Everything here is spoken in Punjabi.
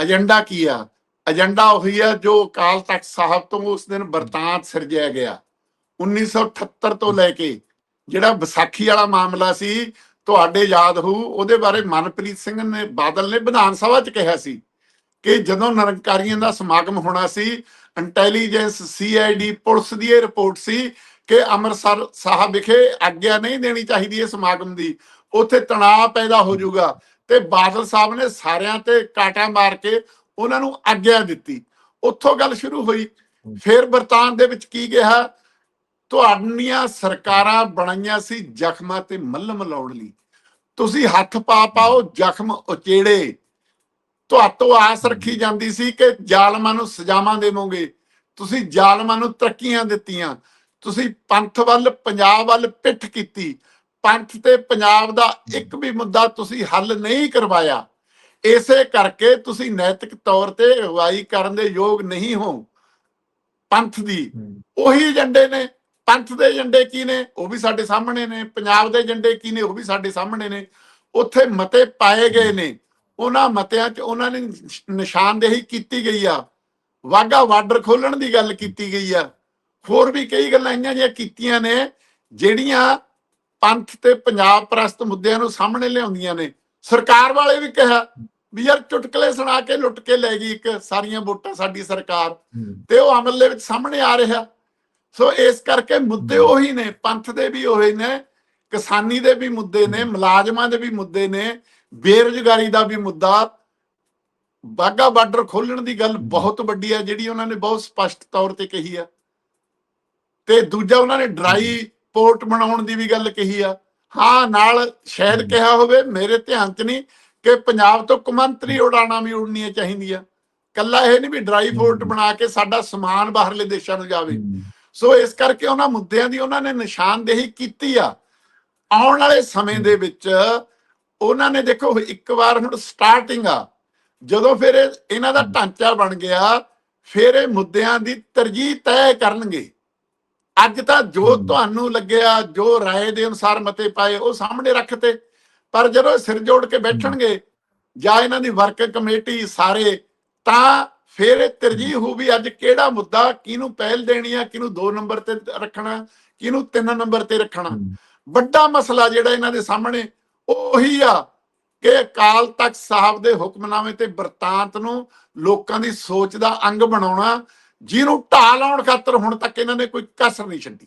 ਏਜੰਡਾ ਕੀ ਆ? ਏਜੰਡਾ ਉਹੀ ਆ ਜੋ ਅਕਾਲ ਤਖਤ ਸਾਹਿਬ ਤੋਂ ਉਸ ਦਿਨ ਵਰਤਾਂਤ ਸਿਰਜਿਆ ਗਿਆ। 1978 ਤੋਂ ਲੈ ਕੇ ਜਿਹੜਾ ਵਿਸਾਖੀ ਵਾਲਾ ਮਾਮਲਾ ਸੀ, ਤੁਹਾਡੇ ਯਾਦ ਹੋਊ, ਉਹਦੇ ਬਾਰੇ ਮਨਪ੍ਰੀਤ ਸਿੰਘ ਨੇ ਬਾਦਲ ਨੇ ਵਿਧਾਨ ਸਭਾ 'ਚ ਕਿਹਾ ਸੀ ਕਿ ਜਦੋਂ ਨਿਰੰਕਾਰੀਆਂ ਦਾ ਸਮਾਗਮ ਹੋਣਾ ਸੀ, ਇੰਟੈਲੀਜੈਂਸ ਸੀਆਈਡੀ ਪੁਲਿਸ ਦੀ ਇਹ ਰਿਪੋਰਟ ਸੀ ਕਿ ਅੰਮ੍ਰਿਤਸਰ ਸਾਹਿਬ ਵਿਖੇ ਆਗਿਆ ਨਹੀਂ ਦੇਣੀ ਚਾਹੀਦੀ ਇਹ ਸਮਾਗਮ ਦੀ, ਉੱਥੇ ਤਣਾਅ ਪੈਦਾ ਹੋ ਜਾਊਗਾ। ਤੇ ਬਾਦਲ ਸਾਹਿਬ ਨੇ ਸਾਰਿਆਂ ਤੇ ਕਾਟਾ ਮਾਰ ਕੇ ਉਹਨਾਂ ਨੂੰ ਆਗਿਆ ਦਿੱਤੀ। ਉੱਥੋਂ ਗੱਲ ਸ਼ੁਰੂ ਹੋਈ। ਫਿਰ ਬਰਤਾਨ ਦੇ ਵਿੱਚ ਕੀ ਕਿਹਾ ਤੁਹਾਡੀਆਂ ਸਰਕਾਰਾਂ ਬਣਾਈਆਂ ਸੀ ਜ਼ਖਮਾਂ ਤੇ ਮੱਲਮ ਲਾਉਣ ਲਈ। ਤੁਸੀਂ ਹੱਥ ਪਾ ਪਾਓ ਜ਼ਖਮ ਉਚੇੜੇ। ਤੁਹਾਤੋਂ ਆਸ ਰੱਖੀ ਜਾਂਦੀ ਸੀ ਕਿ ਜ਼ਾਲਮਾਂ ਨੂੰ ਸਜ਼ਾਵਾਂ ਦੇਵੋਗੇ। ਤੁਸੀਂ ਜ਼ਾਲਮਾਂ ਨੂੰ ਤਰੱਕੀਆਂ ਦਿੱਤੀਆਂ। ਤੁਸੀਂ ਪੰਥ ਵੱਲ ਪੰਜਾਬ ਵੱਲ ਪਿੱਠ ਕੀਤੀ। ਪੰਥ ਤੇ ਪੰਜਾਬ ਦਾ ਇੱਕ ਵੀ ਮੁੱਦਾ ਤੁਸੀਂ ਹੱਲ ਨਹੀਂ ਕਰਵਾਇਆ ਇਸੇ ਕਰਕੇ ਤੁਸੀਂ ਨੈਤਿਕ ਤੌਰ ਤੇ ਅਗਵਾਈ ਕਰਨ ਦੇ ਯੋਗ ਨਹੀਂ ਹੋ। ਪੰਥ ਦੀ ਉਹੀ ਏਜੰਡੇ ਨੇ ਪੰਥ ਦੇ ਏਜੰਡੇ ਕੀ ਨੇ? ਉਹ ਵੀ ਸਾਡੇ ਸਾਹਮਣੇ ਨੇ। ਪੰਜਾਬ ਦੇ ਏਜੰਡੇ ਕੀ ਨੇ? ਉਹ ਵੀ ਸਾਡੇ ਸਾਹਮਣੇ ਨੇ। ਉੱਥੇ ਮਤੇ ਪਾਏ ਗਏ ਨੇ। ਉਹਨਾਂ ਮਤਿਆਂ 'ਚ ਉਹਨਾਂ ਨੇ ਨਿਸ਼- ਨਿਸ਼ਾਨਦੇਹੀ ਕੀਤੀ ਗਈ ਆ। ਵਾਗਾ ਬਾਰਡਰ ਖੋਲਣ ਦੀ ਗੱਲ ਕੀਤੀ ਗਈ ਆ। ਹੋਰ ਵੀ ਕਈ ਗੱਲਾਂ ਇੰਨੀਆਂ ਜਿਹੀਆਂ ਕੀਤੀਆਂ ਨੇ ਜਿਹੜੀਆਂ ਪੰਥ ਤੇ ਪੰਜਾਬ ਪ੍ਰਸਤ ਮੁੱਦਿਆਂ ਨੂੰ ਸਾਹਮਣੇ ਲਿਆਉਂਦੀਆਂ ਨੇ। ਸਰਕਾਰ ਵਾਲੇ ਵੀ ਕਿਹਾ ਵੀ ਯਾਰ ਚੁਟਕਲੇ ਸੁਣਾ ਕੇ ਲੁੱਟ ਕੇ ਲੈ ਗਈ ਇੱਕ ਸਾਰੀਆਂ ਵੋਟਾਂ ਸਾਡੀ ਸਰਕਾਰ। ਤੇ ਉਹ ਅਮਲ ਦੇ ਵਿੱਚ ਸਾਹਮਣੇ ਆ ਰਿਹਾ। ਸੋ ਇਸ ਕਰਕੇ ਮੁੱਦੇ। ਉਹੀ ਨੇ ਪੰਥ ਦੇ ਵੀ ਉਹੀ ਨੇ ਕਿਸਾਨੀ ਦੇ ਵੀ ਮੁੱਦੇ ਨੇ ਮੁਲਾਜ਼ਮਾਂ ਦੇ ਵੀ ਮੁੱਦੇ ਨੇ ਬੇਰੁਜ਼ਗਾਰੀ ਦਾ ਵੀ ਮੁੱਦਾ। ਬਾਗਾ ਬਾਰਡਰ ਖੋਲਣ ਦੀ ਗੱਲ ਬਹੁਤ ਵੱਡੀ ਹੈ ਜਿਹੜੀ ਉਹਨਾਂ ਨੇ ਬਹੁਤ ਸਪਸ਼ਟ ਤੌਰ ਤੇ ਕਹੀ ਆ ਤੇ ਦੂਜਾ ਉਹਨਾਂ ਨੇ ਡਰਾਈ ਪੋਰਟ ਬਣਾਉਣ ਦੀ ਵੀ ਗੱਲ ਕਹੀ ਆ। ਹਾਂ ਨਾਲ ਸ਼ਾਇਦ। ਕਿਹਾ ਹੋਵੇ ਮੇਰੇ ਧਿਆਨ 'ਚ ਨਹੀਂ ਕਿ ਪੰਜਾਬ ਤੋਂ ਕੌਮਾਂਤਰੀ ਉਡਾਣਾ ਵੀ ਉਡਣੀਆਂ ਚਾਹੀਦੀਆਂ। ਕੱਲਾ ਇਹ ਨਹੀਂ ਵੀ ਡਰਾਈ ਪੋਰਟ ਹਮ। ਬਣਾ ਕੇ ਸਾਡਾ ਸਮਾਨ ਬਾਹਰਲੇ ਦੇਸ਼ਾਂ ਨੂੰ ਜਾਵੇ। ਸੋ ਇਸ ਕਰਕੇ ਉਹਨਾਂ ਮੁੱਦਿਆਂ ਦੀ ਉਹਨਾਂ ਨੇ ਨਿਸ਼ਾਨਦੇਹੀ ਕੀਤੀ ਆ। ਆਉਣ ਵਾਲੇ ਸਮੇਂ ਦੇ ਵਿੱਚ ਉਹਨਾਂ ਨੇ ਦੇਖੋ ਇੱਕ ਵਾਰ ਹੁਣ ਸਟਾਰਟਿੰਗ ਆ। ਜਦੋਂ ਫਿਰ ਇਹ- ਇਹਨਾਂ ਦਾ ਢਾਂਚਾ ਬਣ ਗਿਆ ਫਿਰ ਇਹ ਮੁੱਦਿਆਂ ਦੀ ਤਰਜੀਹ ਤੈਅ ਕਰਨਗੇ। ਅੱਜ ਤਾਂ ਜੋ ਹਮ। ਤੁਹਾਨੂੰ ਲੱਗਿਆ ਜੋ رائے ਦੇ ਅਨੁਸਾਰ ਮਤੇ ਪਾਏ ਉਹ ਸਾਹਮਣੇ ਰੱਖਤੇ ਪਰ ਜਦੋਂ ਇਹ ਸਿਰ ਜੋੜ ਕੇ ਬੈਠਣਗੇ ਜਾਂ ਇਹਨਾਂ ਦੀ ਵਰਕ ਕਮੇਟੀ ਸਾਰੇ ਤਾਂ ਫਿਰ ਇਹ ਤਰਜੀਹ ਹੋ ਵੀ ਅੱਜ ਕਿਹੜਾ ਮੁੱਦਾ ਕਿਹਨੂੰ ਪਹਿਲ ਦੇਣੀ ਆ ਕਿਹਨੂੰ 2 ਨੰਬਰ ਤੇ ਰੱਖਣਾ ਕਿਹਨੂੰ 3 ਨੰਬਰ ਤੇ ਰੱਖਣਾ ਵੱਡਾ ਮਸਲਾ ਜਿਹੜਾ ਇਹਨਾਂ ਦੇ ਸਾਹਮਣੇ ਉਹ ਉਹੀ ਆ ਕਿ ਅਕਾਲ ਤਖਤ ਸਾਹਿਬ ਦੇ ਹੁਕਮਨਾਮੇ ਤੇ ਵਰਤਾਂਤ ਨੂੰ ਲੋਕਾਂ ਦੀ ਸੋਚ ਦਾ ਅੰਗ ਬਣਾਉਣਾ ਜਿਹਨੂੰ ਢਾਹ ਲਾਉਣ ਖਾਤਰ ਹੁਣ ਤੱਕ ਇਹਨਾਂ ਨੇ ਕੋਈ ਕਸਰ ਨਹੀਂ ਛੱਡੀ।